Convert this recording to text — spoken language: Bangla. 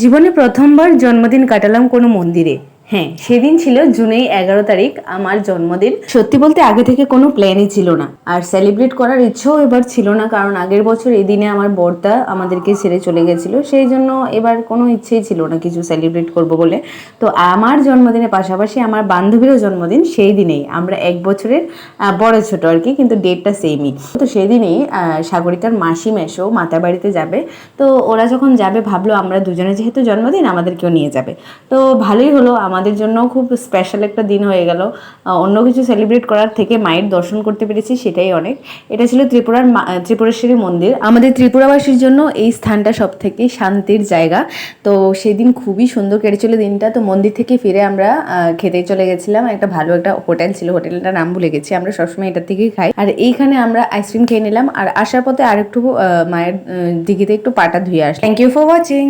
জীবনে প্রথমবার জন্মদিন কাটালাম কোনো মন্দিরে। হ্যাঁ সেদিন ছিল জুনের এগারো তারিখ, আমার জন্মদিন। সত্যি বলতে আগে থেকে কোনো প্ল্যানই ছিল না। আর সেলিব্রেট করার ইচ্ছেও এবার ছিল না, কারণ আগের বছর এই দিনে আমার বর্তা আমাদেরকে ছেড়ে চলে গেছিল। সেই জন্য এবার কোনো ইচ্ছেই ছিল না কিছু সেলিব্রেট করব বলে। তো আমার জন্মদিনের পাশাপাশি আমার বান্ধবীরও জন্মদিন সেই দিনেই। আমরা এক বছরের বড় ছোট আর কি, কিন্তু ডেটটা সেমই তো সেই দিনেই সাগরিকার মাসি মেশো মাতার বাড়িতে যাবে। তো ওরা যখন যাবে, ভাবলো আমরা দুজনে যেহেতু জন্মদিন, আমাদেরকেও নিয়ে যাবে। তো ভালোই হলো আমাদের জন্য খুব স্পেশাল একটা দিন হয়ে গেল। অন্য কিছু সেলিব্রেট করার থেকে মায়ের দর্শন করতে পেরেছি সেটাই অনেক। এটা ছিল ত্রিপুরার ত্রিপুরেশ্বরী মন্দির। আমাদের ত্রিপুরাবাসীর জন্য এই স্থানটা সব থেকে শান্তির জায়গা। তো সেদিন খুবই সুন্দর কেটেছিল দিনটা। তো মন্দির থেকে ফিরে আমরা খেতে চলে গেছিলাম। একটা ভালো একটা হোটেল ছিল হোটেলটার নাম ভুলে গেছি। আমরা সবসময় এটা থেকেই খাই। আর এইখানে আমরা আইসক্রিম খেয়ে নিলাম। আর আসার পথে আরেকটু আহ, মায়ের দিঘিতে একটু পাটা ধুয়ে আসলাম। Thank you for watching